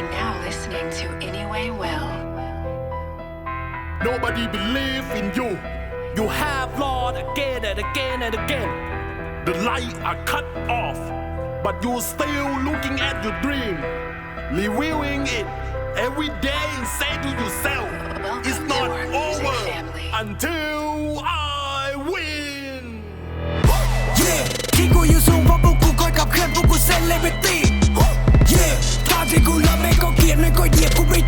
are now listening to Anyway Well. Nobody believe in you. You have Lord again and again and again. The light are cut off, but you're still looking at your dream, reviewing it every day and say to yourself, Welcome it's not over until I win. Yeah, Dlatego lamek okierne go nie kupuj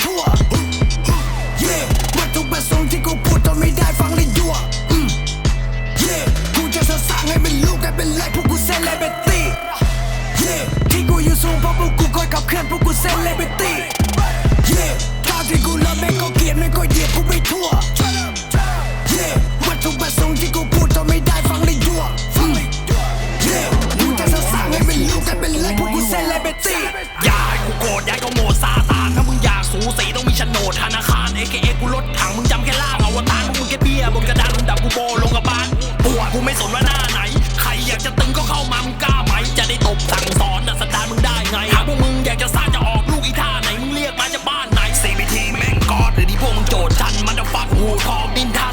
靠命，他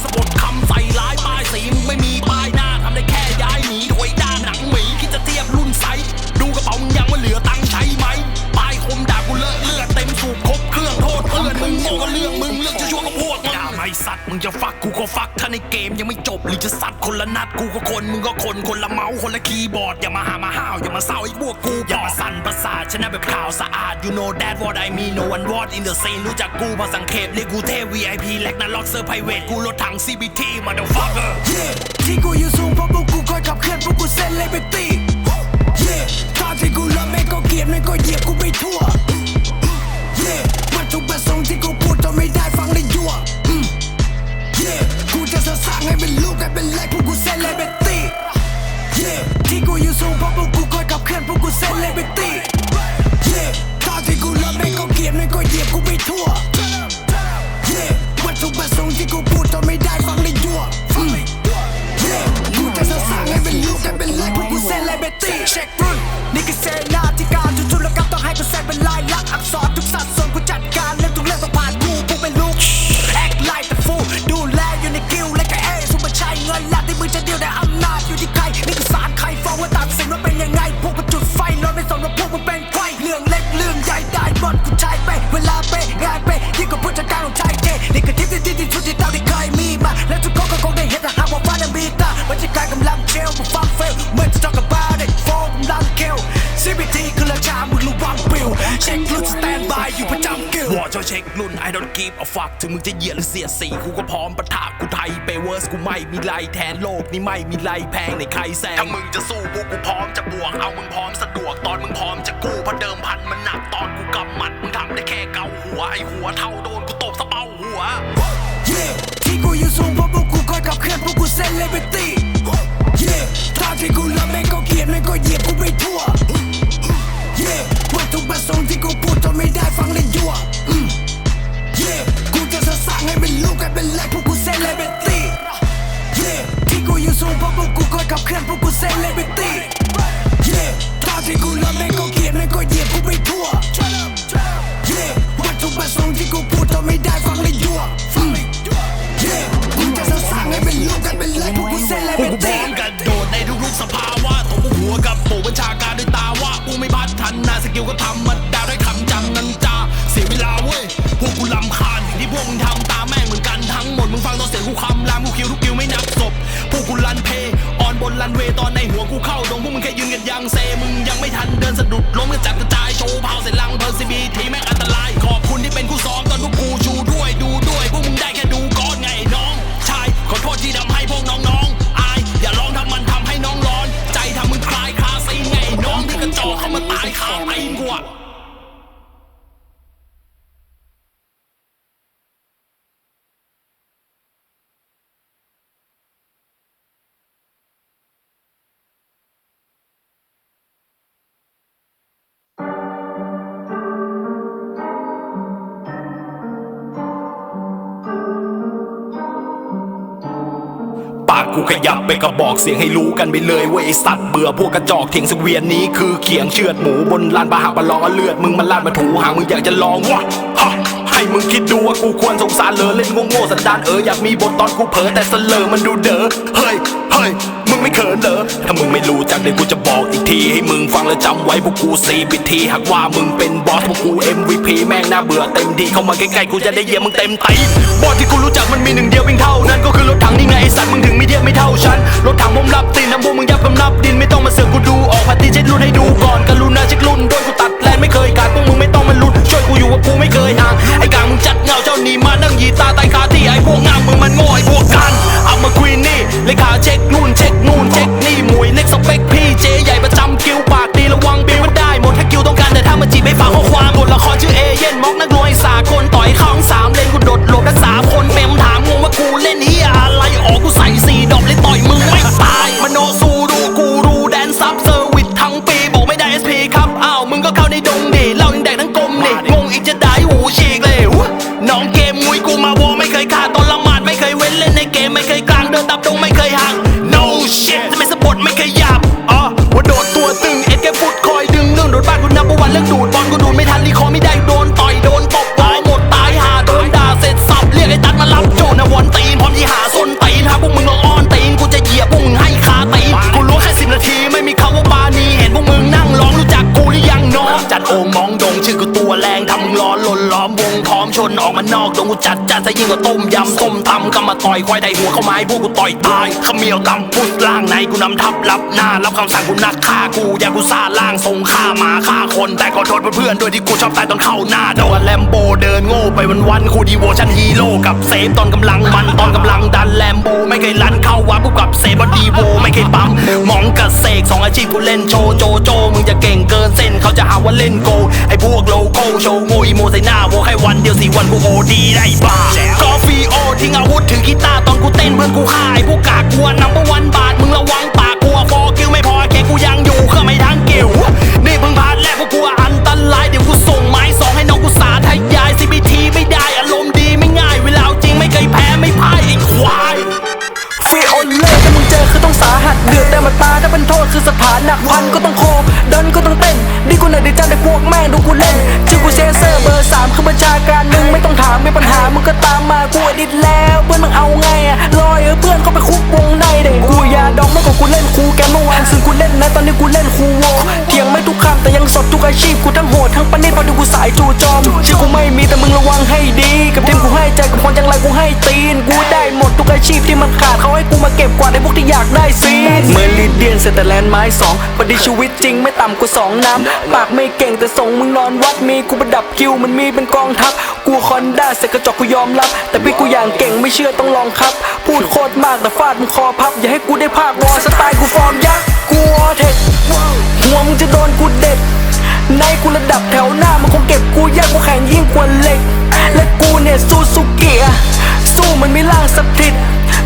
ในเกมยังไม่จบหรือจะสับคนละนัดกูก็คนมึงก็คนคนละเมาส์คนละคีย์บอร์ดอย่ามาหามาห้าวอย่ามาเศร้าไอ้พวกกูอย่ามาสั่นประสาทชนะแบบข่าวสะอาด you know that what I mean no one what in the scene รู้จักกูมาสังเขตเรียกกูเทพ VIP แลกนัลล็อกเซอร์ไพรเวทกูรถถัง CBT มาเดฟักเออร์ที่กูอยู่สูงเพราะพวกกูคอยขับเคลื่อนพวกกูเซเลบริตี้ตอนที่กูเริ่มเก็เกลียดนั่ก็เหยียบกูไปทั่ววันถูประสงค์ที่กูพูดจนไม่ พวกกูเซเลบริตี้เย่ตอนที่กูเริ่มเล่นก็เกลียดมันก็เหยียบกูไปทั่วักถึงมึงจะเหยียดหรือเสียสี กูก็พร้อมปะทะกูไทยไปเวิร์สกูไม่มีไรแทนโลกนี่ไม่มีไรแพงในใครแซงถ้ามึงจะสู้กูกูพร้อมจะบวก เอามึงพร้อมสะดวกตอนมึงพร้อมจะกู้พอเดิมพันมันหนักตอนกูกำมัดมึงทำได้แค่เกาหัวไอหัวเท่าโดนกูตบสะเปาหัวที่กูอยู่สูงเพราะพวกกูคอยกับเคลื่อนพวกกูเซเลบริตี้ทางที่กูเลิกแม่งก็เกลียดแม่งก็เหยียบกูไปทั่ว Yeah วัตถุประสงค์ที่กู I'm like I can't. นเวตอนในหัวกูเข้าดงพวกมึงแค่ยืนกันยังเซมึงยังไม่ทันเดินสะดุดล้มกันจัดกระจายโชว์พาวเสร็จลังเพิร์ซีบีทีแม่ง ขยับไปกระบอกเสียงให้รู้กันไปเลยว่าไอสัตว์เบื่อพวกกระจอกเถียงสังเวียนนี้คือเขียงเชือดหมูบนลานบาหาบาลองเอเลือดมึงมันลาดมาถูหางมึงอยากจะลองวะฮะ ให้มึงคิดดูว่ากูควรสงสารเลยเล่นโง่ๆสันดานเอออยากมีบทตอนกูเผลอแต่เสลอมันดูเด้อเฮ้ยเฮ้ยมึงไม่เขินเหรอถ้ามึงไม่รู้จักเดี๋ยวกูจะบอกอีกที ให้มึงฟังแล้วจำไว้พวกกูสี่ปิทีหากว่ามึงเป็นบอสพวกกู MVP แม่งน่าเบื่อเต็มทีเข้ามาใกล้ๆกูจะได้เยี่ยมมึงเต็มไตบอสที่กูรู้จักมันมีหนึ่งเดียวเพียงเท่านั้นก็คือรถถังนี่ไงไอสัตว์มึงถึงไม่เทียบไม่เท่าฉันรถถังผมรับตีนน้ำพวกมึงยับกำนับดินไม่ต้องมาเสือกกูดูออกพัดตีเช็ดรุ่นให้ดูก่อนกรุณาเช็ครุ่นโดยกูตัดแลนไม่เคยขาดพวกมึงไม่ต้องมาลุ้นช่วยกูอยู่ว่ากูไม่เคยห่างไอกลางมึงจัดเงาเจ้าหนีมานั่งยีตาตายคาที่ไอ้พวกงามมึงมันโง่ไอ้พวกกันเอามาควีนนี่เลขาเช็คนู่นเช็คนู่นเช็คนี่มวยเล็กสเปคพี่เจใหญ่ประจำคิวปากดีระวังบิวมันได้หมดถ้าคิวต้องการแต่ถ้ามาจีบไม่ฝากข้อความบทละครชื่อเอเย่นมอกนักรวยสากลต่อยข้องสามเลนกูโดดหลบทั้งสามคน ซะยิ่งกว่าต้มยำต้มตำก็มาต่อยควายไทยหัวเข้าไม้พวกกูต่อยตายขมียวตำพุดล่างในกูนำทับรับหน้ารับคำสั่งกูนักฆ่ากูอยากกูซาล่างทรงฆ่าหมาฆ่าคน แต่ขอโทษเพื่อนๆด้วยที่กูชอบตายตอนเข้าหน้าโดนแลมโบเดินโง่ไปวันๆคูดีโวชันฮีโร่กับเซฟตอนกำลังมันตอนกำลังดันแลมโบไม่เคยลันเข้าวับกูกับเซฟบอดีโวไม่เคยปั๊มมองกับเสกสองอาชีพกูเล่นโชว์โจโจมึงจะเก่งเกินเส้นเขาจะหาว่าเล่นโกไอ้พวกโลโก้โชว์โง่อีโมใส่หน้าโวแค่วันเดียวสี่วันกูโอดีได้บ้ากอฟีโอทิ้งอาวุธถือกีตาร์ตอนกูเต้นเพื่อนกูฆ่าไอ้พวกกากกลัวนัมเบอร์วันบาทมึงระวังปากกลัวฟอคิวไม่พอแค่กูยังอยู่เครื่องไม่ทั้งเกี่ยวนี่เพิ่งผ่านแรกพวกกูอันตรายเดี๋ยวกูส่งไม้สองให้น้องกูสาทยาย CBT ไม่ได้อารมณ์ดีไม่ง่ายเวลาเอาจริงไม่เคยแพ้ไม่พ่ายไอ้ควายฟีโอเล่ถ้ามึงเจอคือต้องสาหัสเดือดแต่มาตาถ้าเป็นโทษคือสถานหนักพันก็ต้องโค มีปัญหามึงก็ตามมากูอดิตแล้วเพื่อนมึงเอาไงอะลอยเออเพื่อนเขาไปคุกวงในเด็กกูยาดองเมื่อก่อนกูเล่นคูแกเมื่อวานซึ่งกูเล่นนะตอนนี้กูเล่นคูโวเถี สดทุกอาชีพกูทั้งโหดทั้งปนิดพราดูกูสายจู่โจมชื่อกูไม่มีแต่มึงระวังให้ดี กับทีมกูให้ใจกับคนจังไรกูให้ตีน กูได้หมดทุกอาชีพที่มันขาดเขาให้กูมาเก็บกวาดไอ้พวกที่อยากได้ซีนเหมือนลีเดียนเซตแต่แลนด์ไม้สองปฏิชีวิตจริงไม่ต่ำกว่าสองน้ำปากไม่เก่งแต่ส่งมึงนอนวัดมีกูประดับคิวมันมีเป็นกองทัพกูคอนด้าเสกกระจกกูยอมรับ แต่พี่กูอย่างเก่งไม่เชื่อต้องลองครับ พูดโคตรมากแต่ฟาดมึงคอพับ อย่าให้กูได้ภาควอสไตล์กูฟอร์มยักษ์กูวอเทคหัวมึงจะโดนกูเด็ด ในกูระดับแถวหน้ามันคงเก็บกูยากกูแข่งยิ่งกว่าเหล็ก และกูเนี่ยสู้สุเกียสู้มันไม่ล่างสักทิศ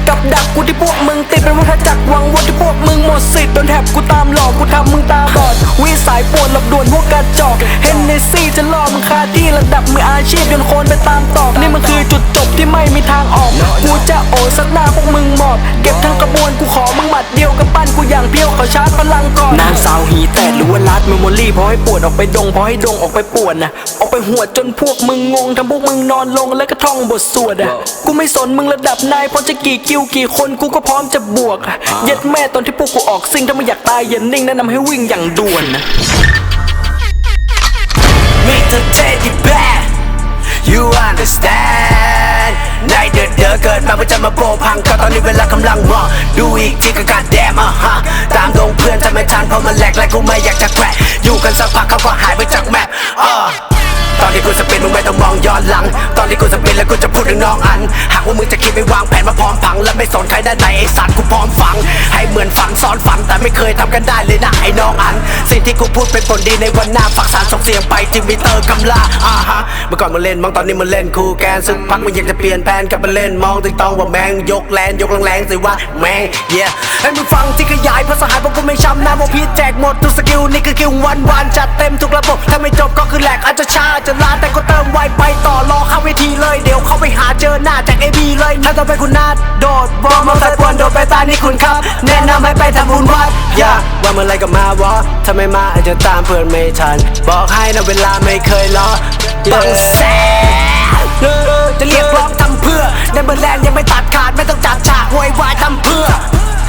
กับดักกูที่พวกมึงติดเป็นวัฏจักรวังวนที่พวกมึงหมดสิทธิ์โดนแถบกูตามหลอกกูทำมึงตาบอดวิสายปวดหลับด่วนพวกกระจอกเฮนเนซี่จะล่อมึงคาที่ระดับมืออาชีพจนคนไปตามตอบนี่มันคือจุดจบที่ไม่มีทางออกกูจะโอสักหน้าพวกมึงหมอบเก็บทั้งกระบวนกูขอมึงหมัดเดียวกับปั้นกูอย่างเพี้ยวขอชาร์จพลังก่อนนางสาวหีแตดหรือว่าลัดเมมโมรี่พอให้ปวดออกไปดงพอให้ดงออกไปปวดนะออกไปหัวจนพวกมึงงงทำพวกมึงนอนลงแล้วก็ท่องบทสวดอะกูไม่สนมึงระดับนายพราะจะกี่คิวกี่คนกูก็พร้อมจะบวกอะเย็ดแม่ตอนที่พวกกูออกซิ่งถ้าไม่อยากตายอย่านิ่งแนะนำให้วิ่งอย่างด่วนนะมีเธอเท่ที่แบด you understand ในเดือดเดือเกิดมาเพื่อจะมาโบพังก็ตอนนี้เวลากำลังมองดูอีกทีก็การแดมอะฮะตามดงเพื่อนทำไม่ทันเพราะมันแหลกและกูไม่อยากจะแกรอยู่กันสักพักเขาก็หายไปจากแมปอ่า ตอนที่กูสปินมึงไม่ต้องมองย้อนหลัง ตอนที่กูสปินแล้วกูจะพูดถึงน้องอัน หากว่ามึงจะคิดไม่วางแผนมาพร้อมพัง และไม่สนใครด้านไหนไอ้สัตว์กูพร้อมฟัง ให้เหมือนฝังซ้อนฝันแต่ไม่เคยทำกันได้เลยนะไอ้น้องอัน สิ่งที่กูพูดเป็นผลดีในวันหน้าฝากสารส่งเสียงไปที่มิเตอร์กำลาอ่าฮะเมื่อก่อนมึงเล่นมองตอนนี้มึงเล่นคู่แกนซึ่งพักมึงอยากจะเปลี่ยนแผนกลับมาเล่นมองตึงต้องว่าแมงยกแลนยกแรงๆสิว่าแมงเย่ให้มึงฟังที่ขยายภาษาหายเพราะกูไม่ช้ำนะว่าพีแจกหมดทุกสกิลนี่คือคิววันวันจัดเต็มทุกระบบถ้าไม่จบก็คือแหลกอาจจะช้าอาจจะล้าแต่ก็เติมไวไปต่อรอเข้าเวทีเลย เดี๋ยวเขาไปหาเจอเจอหน้าจากเอบีเลย ถ้าต้องไปคุณนาดโดดวอร์มอเตอร์ควรโดดไปตานี่คุณครับ แนะนำให้ไปทำบุญวัดอย่าว่าเมื่อไรก็มาวะถ้าไม่มาอาจจะตามเพื่อนไม่ทัน บอกให้นะเวลาไม่เคยรอต้องแซ่จะเรียกร้องทำเพื่อในเบอร์แลนด์ยังไม่ตัดขาดไม่ต้องจัดฉากโวยวายทำเพื่อ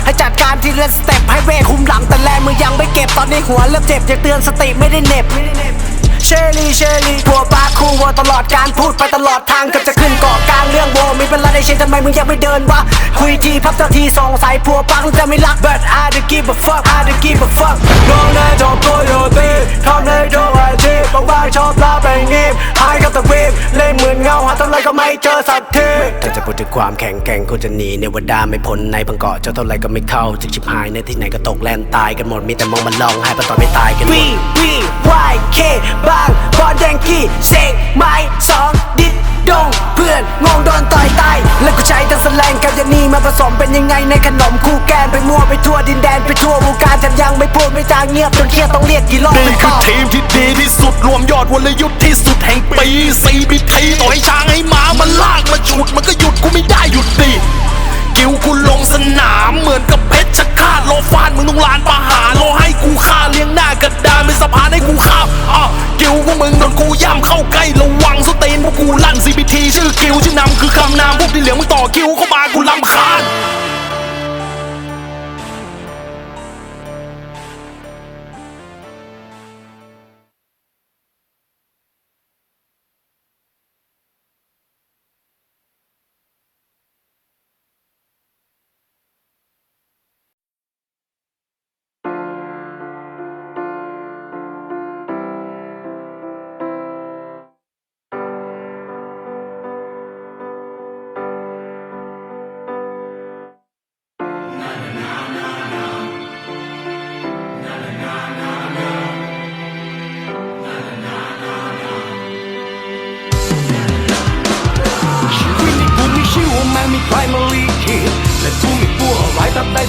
ให้จัดการทีละสเต็ปให้เวคุมหลังแต่แรงมือยังไม่เก็บตอนนี้หัวเริ่มเจ็บอยากเตือนสติไม่ได้เหน็บ เชลี่เชลี่กลัวปาคู่วัวตลอดการพูดไปตลอดทางเกือบจะขึ้นเกาะกลางเรื่องโวมีเป็นไรได้เชนทำไมมึงยังไม่เดินวะคุยทีพับเจ้าทีสงสัยผัวปังจะไม่รัก but I don't give a fuck I don't give a fuck น้องนายจอบโกโยตีทำในโด ทีบางบางชอบลาไปงีบหายกับตะวีบเล่นเหมือนเงาหาเท่าไรก็ไม่เจอสักทีถ้าจะพูดถึงความแข็งแกร่งกูจะหนีในวดาไม่พ้นในบังเกาะเจ้าเท่าไรก็ไม่เข้าจึกชิบหายในที่ไหนก็ตกแลนตายกันหมดมีแต่มองมันลองให้ปะตอนไม่ตายกันหมด V V Y K บางบอลแดงกี้เสกไม้สองดิด ดงเพื่อนงงโดนต่อยตายแล้วกูใช้ทั้งแลงกับยานีมาผสมเป็นยังไงในขนมคู่แกนไปมั่วไปทั่วดินแดนไปทั่ววงการฉันยังไม่พูดไม่จางเงียบจนเครียดต้องเรียกกี่รอบนี่คือทีมที่ดีที่สุดรวมยอดวลยุทธ์ที่สุดแห่งปี CBT ต่อให้ช้างให้หมามันลากมาฉุดมันก็หยุดกูไม่ได้หยุดดิกิวกูลงสนามเหมือนกับ เพชรชะคาดโลฟานมึงต้องลานประหารโลให้กูฆ่าเลี้ยงหน้ากระดานเป็นสะพานให้กูข้ามอะกิวพวกมึงโดนกูย่ำเข้าใกล้ระวังสเตนพวกกูลั่น CBT ชื่อกิวชื่อนำคือคำนามพวกที่เหลือมึงต่อคิวเข้ามากูลำคาญ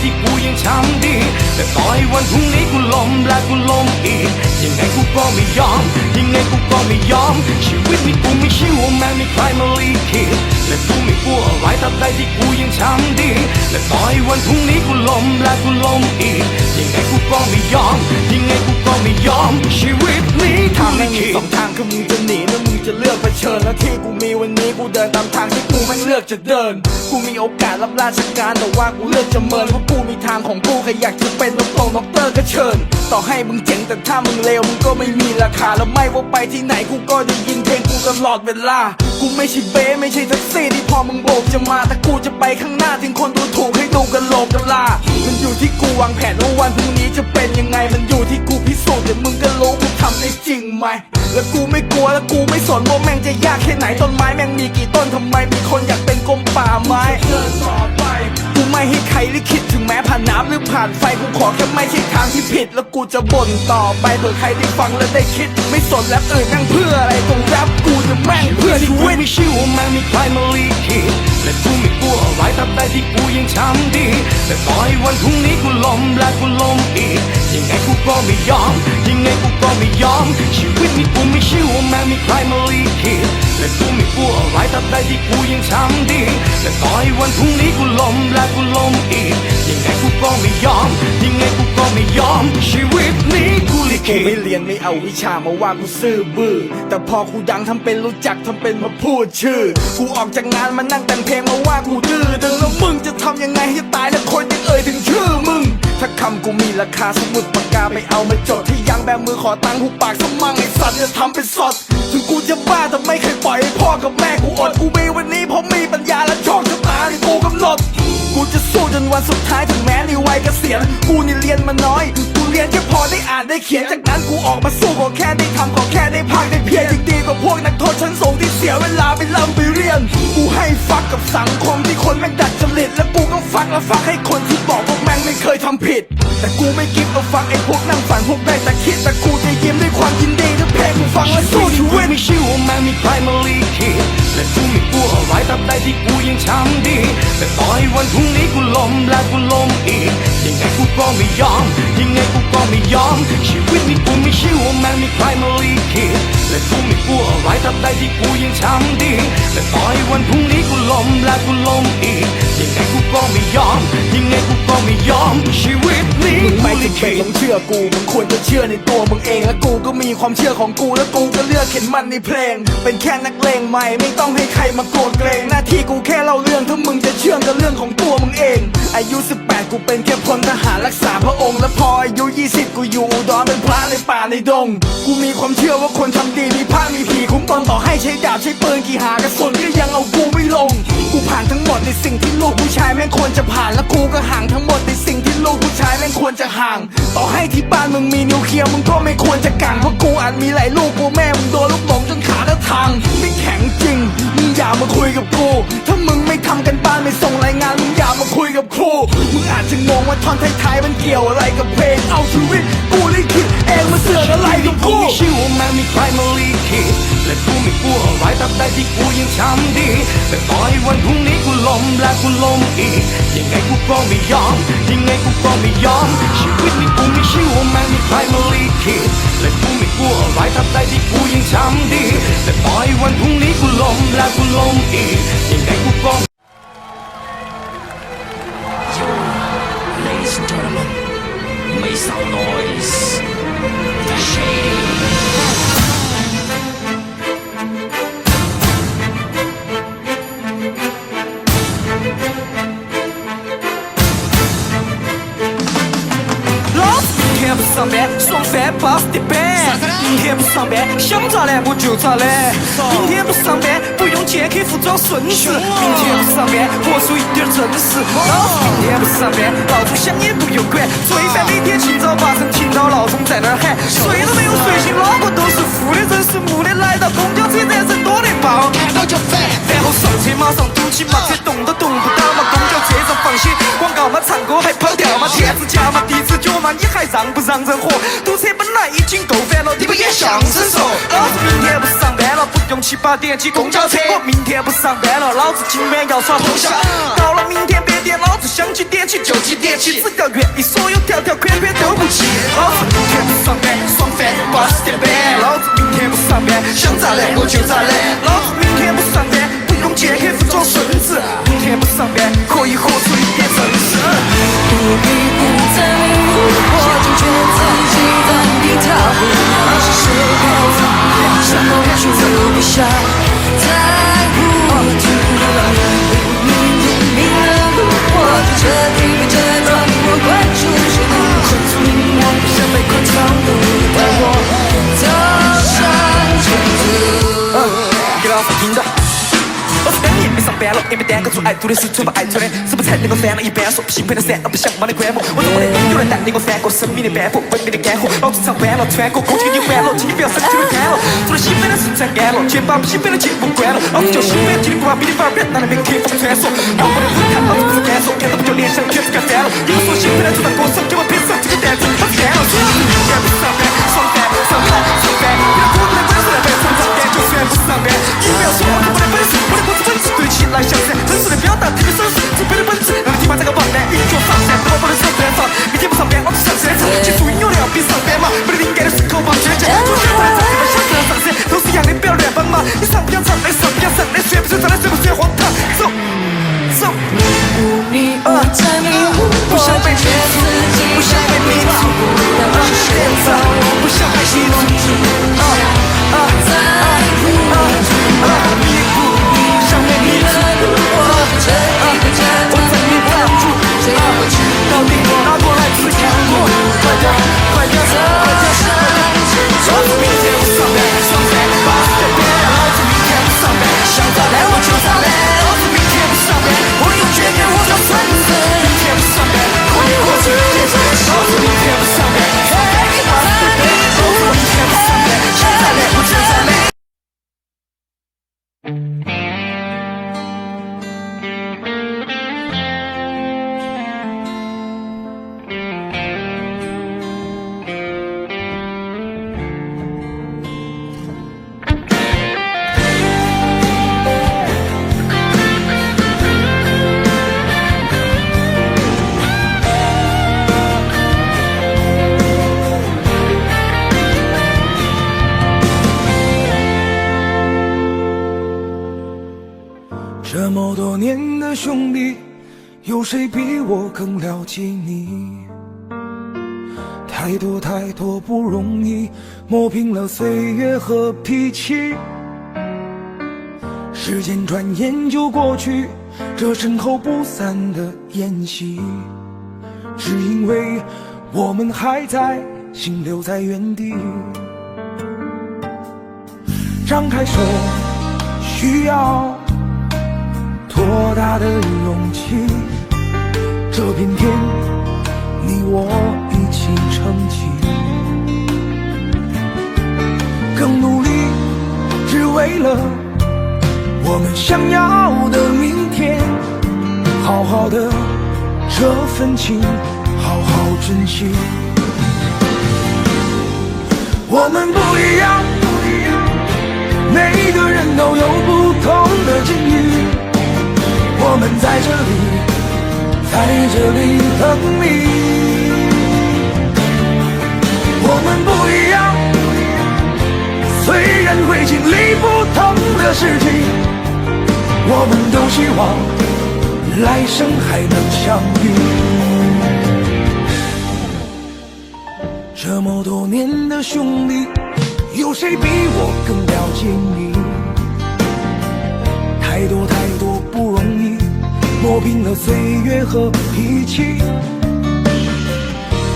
อะ ไรตับใดที่กูยังช้ำดี แต่ต่อให้วันพรุ่งนี้กูล้มและกูล้มอีก ยังไงกูก็ไม่ยอม ยังไงกูก็ไม่ยอม ชีวิตนี้กูไมีชื่อว่าแม่มีใครมาลีคิดและกูไม่กลัวอะไรตับใดที่กูยังช้ำดี และต่อให้วันพรุ่งนี้กูล้มและกูล้มอีก ยังไงกูก็ไม่ยอม ยังไงกูก็ไม่ยอม ชีวิตนี้ทางไม่มีสองทางคือมึงจะหนีหรือมึงจะเลือกเผชิญและที่กูมีวันนี้กูเดินตามทางที่กูไม่เลือกจะเดิน กูมีโอกาสรับราชการแต่ว่ากูเลือกจะเมินเพราะกูมีทางของกูใครอยากจะเป็นด็อกเตอร์ด็อกเตอร์ก็เชิญ ต่อให้มึงเจ๋งแต่ถ้ามึงเลวมึงก็ไม่มีราคาแล้วไม่ว่าไปที่ไหนกูก็ได้ยินเพลงกูตลอดเวลา กูไม่ใช่เบ้ไม่ใช่แท็กซี่ที่พอมึงโบกจะมาแต่กูจะไปข้างหน้าถึงคนดูถูกให้ดูกันโหลกกันลามันอยู่ที่กูวางแผนว่าวันพรุ่งนี้จะเป็นยังไงมันอยู่ที่กูพิสูจน์เดี๋ยวมึงก็รู้กูทำได้จริงไหมแล้วกูไม่กลัวแล้วกูไม่สนว่าแม่งจะยากแค่ไหนต้นไม้แม่งมีกี่ต้นทำไมมีคนอยากเป็นกรมป่าไม้เดินต่อไปกูไม่ให้ใครลิขิตถึงแม้ผ่านน้ำหรือผ่านไฟกูขอแค่ไม่ใช่ทางที่ผิด แล้วกูจะบ่นต่อไปเผื่อใครได้ฟังแล้วได้คิด ไม่สนแล้วอื่นแม่งเพื่ออะไรตรงแรปกูจะแม่งเพื่อชีวิตมีชื่อว่าแม่งมีใครมาลีคิดและกูไม่กลัวอะไรตับใดที่กูยังช้ำดีแต่ต่อให้วันพรุ่งนี้กูล้มและกูล้มอีก ยังไงกูก็ไม่ยอม ยังไงกูก็ไม่ยอม ชีวิตนี้กูไม่เชื่อว่าแม่มีใครมาลีคิดและกูไม่กลัวอะไรตับใดที่กูยังช้ำดีแต่ต่อให้วันพรุ่งนี้กูล้มและกูล้มอีก ยังไงกูก็ไม่ยอม ยังไงกูก็ไม่ยอม ชีวิตนี้กูลิขิตไม่เรียนไม่เอาวิชามาว่ากูซื่อบื้อ แต่พอกูดังทำเป็นรู้จักทำเป็นมาพูดชื่อ กูออกจากงานมานั่งแต่งเพลงมาว่ากูดื้อดึงแล้วมึงจะทำยังไงให้ตายแล้วคนยังเอ่ยถึงชื่อมึง ถ้าคำกูมีราคาสมุดปากกาไปเอามาจดที่ยังแบมือขอตังค์หูปากสมั่งไอสัตว์จะทำเป็นสดถึงกูจะ บ้าแต่ไม่เคยปล่อยให้พ่อกับแม่กูอดกูมีวันนี้เพราะมีปัญญาและโชคชะตาที่กูกำหนด กูจะสู้จนวันสุดท้ายถึงแม้ในวัยเกษียณกูนี่เรียนมาน้อย กูเรียนแค่พอได้อ่านได้เขียนจากนั้นกูออกมาสู้ขอแค่ได้ทำขอแค่ได้พักได้เพียรยังดีกว่าพวกนักโทษชั้นสูงที่เสียเวลาไปลำไปเรียน กูให้ฟักกับสังคมที่คนแม่งดัดจริตและกูก็ฟักและฟักให้คนที่บอกว่าแม่งไม่เคยทำผิด แต่กูไม่กิฟกับฟังไอ้พวกนั่งฝันพวกได้แต่คิดแต่กูจะยิ้มด้วยความยินดีถ้าเพลงกูฟังและสู้ชีวิตไม่ชื่อว่แม่มีใครมาลีขีดและกูไม่กลัวอะไรตับใดที่กูยังช้ำดี แต่ต่อให้วันพรุ่งนี้กูล้มและกูล้มอีก ยังไงกูก็ไม่ยอม ยังไงกูก็ไม่ยอม ชีวิตนี้กูไม่เชื่อว่ามันมีใครมาลีขีดและกูไม่กลัวอะไรตับใดที่กูยังช้ำดี แต่ต่อให้วันพรุ่งนี้กูล้มและกูล้มอีก ยังไงกูก็ไม่ยอม ยังไงกูก็ไม่ยอม เป็นต้องเชื่อกูมึงควรจะเชื่อในตัวมึงเอง และกูก็มีความเชื่อของกู และกูก็เลือกเข็นมันในเพลง เป็นแค่นักเลงใหม่ไม่ต้องให้ใครมาโกรธเกรงหน้าที่กูแค่เล่าเรื่องถ้ามึงจะเชื่อก็เรื่องของตัวมึงเองอายุ 18 กูเป็นแค่พลทหารรักษาพระองค์ และพออายุ 20 กูอยู่อุดรเป็นพระในป่าในดง กูมีความเชื่อว่าคนทำดีมีพระมีผีคุ้มตนต่อให้ใช้ดาบใช้ปืนกี่หากระสุนก็ยังเอากูไม่ลง กูผ่านทั้งหมดในสิ่งที่ลูกผู้ชายแม่งควรจะผ่านและกูก็ห่างทั้งหมดในสิ่งที่ลูกผู้ชายแม่งควรจะห่าง ต่อให้ที่บ้านมึงมีนิวเคลียร์มึงก็ไม่ควรจะกังเพราะกูอาจมีหลายลูกกูแม่มึงโดนลูกหลงจนขาและทางไม่แข็งจริงมึงอย่ามาคุยกับกู ถ้ามึงไม่ทำกันบ้านไม่ส่งรายงานมึงอย่ามาคุยกับครูมึงอาจจะงงว่าท่อนท้ายๆมันเกี่ยวอะไรกับเพลงเอาชีวิตกูลิขิตเองมาเสือกอะไรกับกูกูไม่ชื่อว่าแม่มีใครมาลีคิดและกูไม่กลัวอะไรตับใดที่กูยังช้ำดีแต่ต่อให้วันพรุ่งนี้กูล้มและกูล้มอีกยังไงกูก็ไม่ยอม ยังไงกูก็ไม่ยอม ชีวิตนี้กูไม่ชื่อว่าแม่มีใครมาลีคิดและกูไม่กลัวอะไรตับใดที่กูยังช้ำดีแต่ต่อให้วันพรุ่งนี้กูล้มและกูล้มอีกยังไงกูก็ são nós. Los, quem saber, sou fé, paz de pé. 明天不上班，想咋懒我就咋懒。明天不上班，不用见客户装孙子。明天不上班，活出一点真实。老子明天不上班，闹钟响也不用管。最烦每天清早八晨听到闹钟在那儿喊，睡都没有睡醒，脑壳都是负的，人是木的。来到公交车站人多得爆，看到就烦。然后上车马上堵起嘛，车动都动不到嘛，公交车上放些广告嘛，唱歌还跑调嘛，天子脚嘛，地子脚嘛，你还让不让人活？堵车本来已经够烦了，你不演相声说？老子明天不上班了，不用七八点挤公交车。我明天不上班了，老子今晚要耍通宵。到了明天八点，老子想几点起就几点起，只要愿意，所有条条款款都不起。老子明天不上班，爽翻巴适的板。老子明天不上班，想咋懒我就咋懒。shine 做爱做的事，做不爱做的，是不才能够翻了一半说，兴奋的闪，而不想忘的观摩。我懂我的音乐人带领我翻过生命的斑驳，文明的干涸。老子唱完了，穿过空气的欢乐，请你不要生气的干了。做了兴奋的事才干了，全把不兴奋的节目关了。老子就兴奋，听你不把比你玩儿别拿来没客风穿梭。要我的舞台，老子不是干说，看到不就联想，全是干翻了。你们说兴奋的就当歌手，给我配上这个段子，老子干了。明天不上班，爽翻，上班，上班，别孤独的晚上来被创造今天不上班，我不要说我的本事，我的歌词本事堆起来像声，真实的表达，特别真实，直白的本质，让你听完这个榜单，音乐放淡，什么不能随便？明天不上班，我只想折腾，去做音乐的要比上班嘛，不然灵感的死磕吧，坚决。做小在上班，想上班，都是一样的，不要乱蹦嘛。你上班唱的，上班唱的，睡不睡上的，睡不睡荒唐。走走，无你迷我，不想委自己，不想被你。谁比我更了解你？太多太多不容易，磨平了岁月和脾气。时间转眼就过去，这身后不散的宴席，只因为我们还在，心留在原地。张开手，需要多大的勇气？这片天，你我一起撑起，更努力，只为了我们想要的明天。好好的这份情，好好珍惜。我们不一样，不一样每个人都有不同的境遇。我们在这里，在这里等你。我们不一样，虽然会经历不同的事情，我们都希望来生还能相遇。这么多年的兄弟，有谁比我更了解你？太多太多不容易，磨平了岁月和脾气。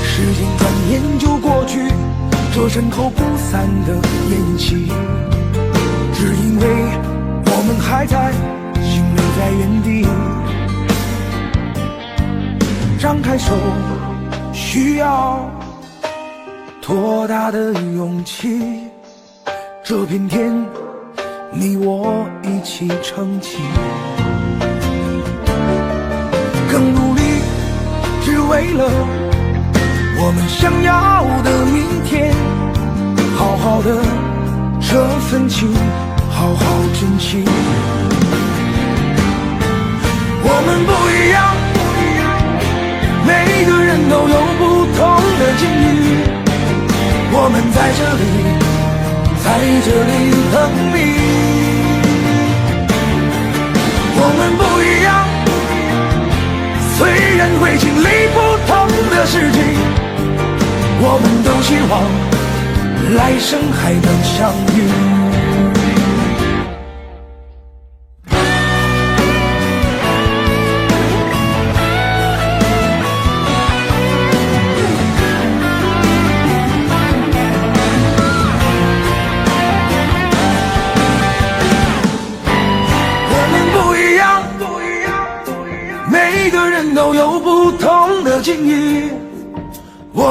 时间转眼就过去，这身后不散的宴席，只因为我们还在，心留在原地。张开手，需要多大的勇气？这片天，你我一起撑起，为了我们想要的明天。好好的这份情，好好珍惜。我们不一样，每个人都有不同的境遇。我们在这里，在这里等你。人会经历不同的事情，我们都希望来生还能相遇。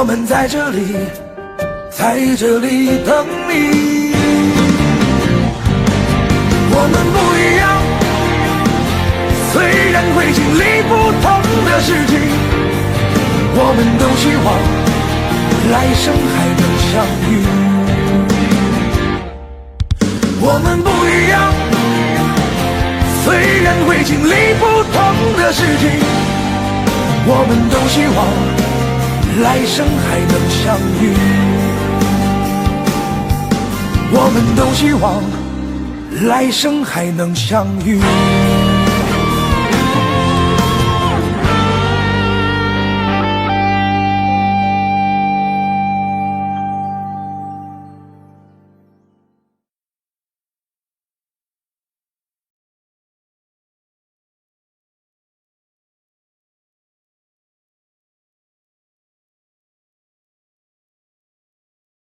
我们在这里，在这里等你。我们不一样，虽然会经历不同的事情，我们都希望来生还能相遇。我们不一样。虽然会经历不同的事情，我们都希望来生还能相遇。我们都希望来生还能相遇。